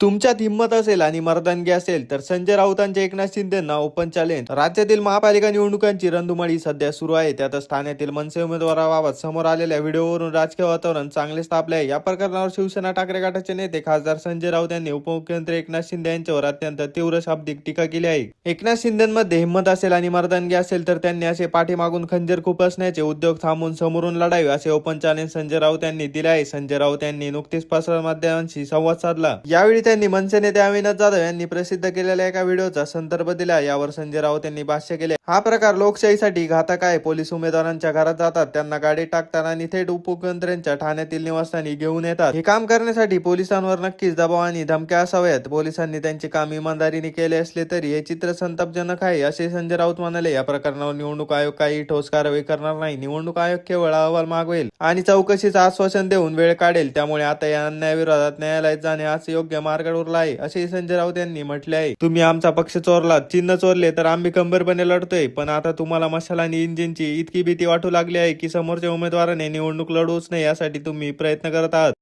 तुमच्यात हिंमत असेल आणि मर्दानगी असेल तर संजय राऊतांच्या एकनाथ शिंदेना ओपन चॅलेंज राज्यातील महापालिका निवडणुकांची रणधुमाळी सध्या सुरू आहे. त्यातच ठाण्यातील मनसे उमेदवाराबाबत समोर आलेल्या व्हिडिओवरून राजकीय वातावरण चांगलेच तापले आहे. या प्रकरणावर शिवसेना ठाकरे गटाचे नेते खासदार संजय राऊत यांनी उपमुख्यमंत्री एकनाथ शिंदे यांच्यावर अत्यंत तीव्र शाब्दिक टीका केली आहे. एकनाथ शिंदेमध्ये हिंमत असेल आणि मर्दानगी असेल तर त्यांनी असे पाठीमागून खंजीर खूप असण्याचे उद्योग थांबून समोरून लढावे असे ओपन चॅलेंज संजय राऊत यांनी दिले आहे. संजय राऊत यांनी नुकतीच प्रसार माध्यमांशी संवाद साधला. यावेळी नेत्यांनी मनसे नेते अविनाश जाधव यांनी प्रसिद्ध केलेल्या एका व्हिडिओचा संदर्भ दिला. यावर संजय राऊत यांनी भाष्य केले. हा प्रकार लोकशाहीसाठी घातक आहे. पोलीस उमेदवारांच्या घरात जातात. त्यांना गाडी टाकतात आणि थेट उपमुख्यमंत्र्यांच्या ठाण्यातील निवासस्थानी घेऊन येतात. हे काम करण्यासाठी पोलिसांवर नक्कीच दबाव आणि धमक्या असाव्यात. पोलिसांनी त्यांचे काम इमानदारीने केले असले तरी हे चित्र संतापजनक आहे असे संजय राऊत म्हणाले. या प्रकरणावर निवडणूक आयोग काही ठोस कारवाई करणार नाही. निवडणूक आयोग केवळ अहवाल मागवेल आणि चौकशीचं आश्वासन देऊन वेळ काढेल. त्यामुळे आता या अन्यायाविरोधात न्यायालयात जाणे हाच योग्य मार्ग उरला आहे असे संजय राऊत यांनी म्हटले आहे तुम्ही आमचा पक्ष चोरलात चिन्ह चोरले तर आम्ही कंबरपणे लढतोय. पण आता तुम्हाला मशाल आणि इंजिनची इतकी भीती वाटू लागली आहे की समोरच्या उमेदवाराने निवडणूक लढवूच नाही यासाठी तुम्ही प्रयत्न करत आहात.